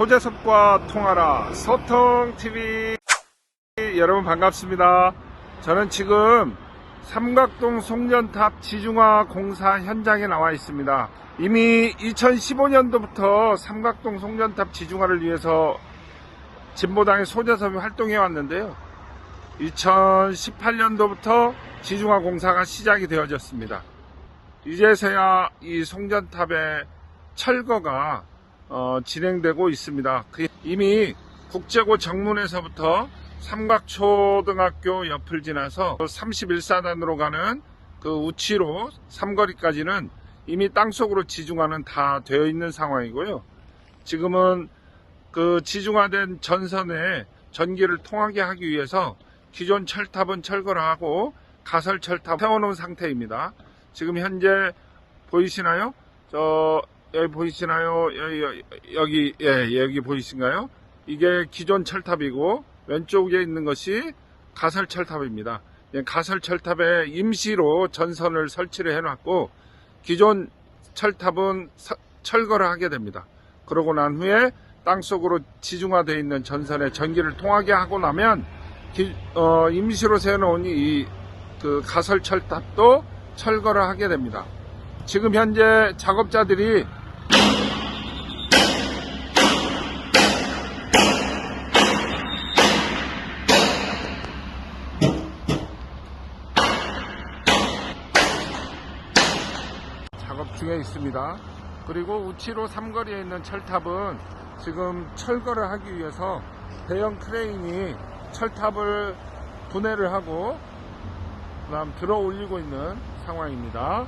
소재섭과 통하라 소통TV 여러분 반갑습니다. 저는 지금 삼각동 송전탑 지중화 공사 현장에 나와 있습니다. 이미 2015년도부터 삼각동 송전탑 지중화를 위해서 진보당의 소재섭이 활동해 왔는데요. 2018년도부터 지중화 공사가 시작이 되어졌습니다. 이제서야 이 송전탑의 철거가 어, 진행되고 있습니다. 그 이미 국제고 정문에서부터 삼각초등학교 옆을 지나서 31사단으로 가는 그 우치로 삼거리까지는 이미 땅속으로 지중화는 다 되어 있는 상황이고요. 지금은 그 지중화된 전선에 전기를 통하게 하기 위해서 기존 철탑은 철거를 하고 가설 철탑 세워놓은 상태입니다. 지금 현재 보이시나요? 저 여기 보이시나요? 여기 여기, 예 여기 보이신가요? 이게 기존 철탑이고 왼쪽에 있는 것이 가설 철탑입니다. 예, 가설 철탑에 임시로 전선을 설치를 해놨고 기존 철탑은 서- 철거를 하게 됩니다. 그러고 난 후에 땅속으로 지중화되어 있는 전선에 전기를 통하게 하고 나면 기- 어, 임시로 세워놓은 이 그 가설 철탑도 철거를 하게 됩니다. 지금 현재 작업자들이 작업 중에 있습니다. 그리고 우치로 삼거리에 있는 철탑은 지금 철거를 하기 위해서 대형 크레인이 철탑을 분해를 하고 그다음 들어 올리고 있는 상황입니다.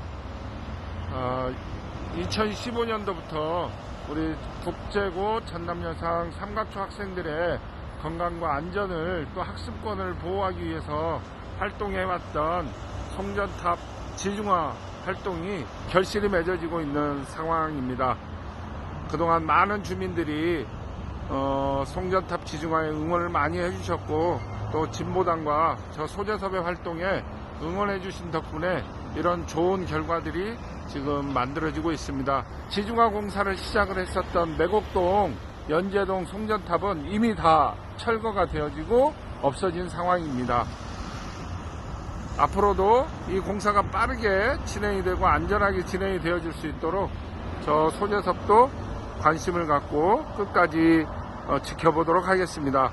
2015년도부터 우리 국제고 전남여상 삼각초 학생들의 건강과 안전을 또 학습권을 보호하기 위해서 활동해왔던 송전탑 지중화 활동이 결실이 맺어지고 있는 상황입니다. 그동안 많은 주민들이 어, 송전탑 지중화에 응원을 많이 해주셨고 또 진보당과 저 소재섭의 활동에 응원해주신 덕분에 이런 좋은 결과들이 지금 만들어지고 있습니다. 지중화 공사를 시작을 했었던 매곡동, 연제동 송전탑은 이미 다 철거가 되어지고 없어진 상황입니다. 앞으로도 이 공사가 빠르게 진행이 되고 안전하게 진행이 되어질 수 있도록 저 소재섭도 관심을 갖고 끝까지 어, 지켜보도록 하겠습니다.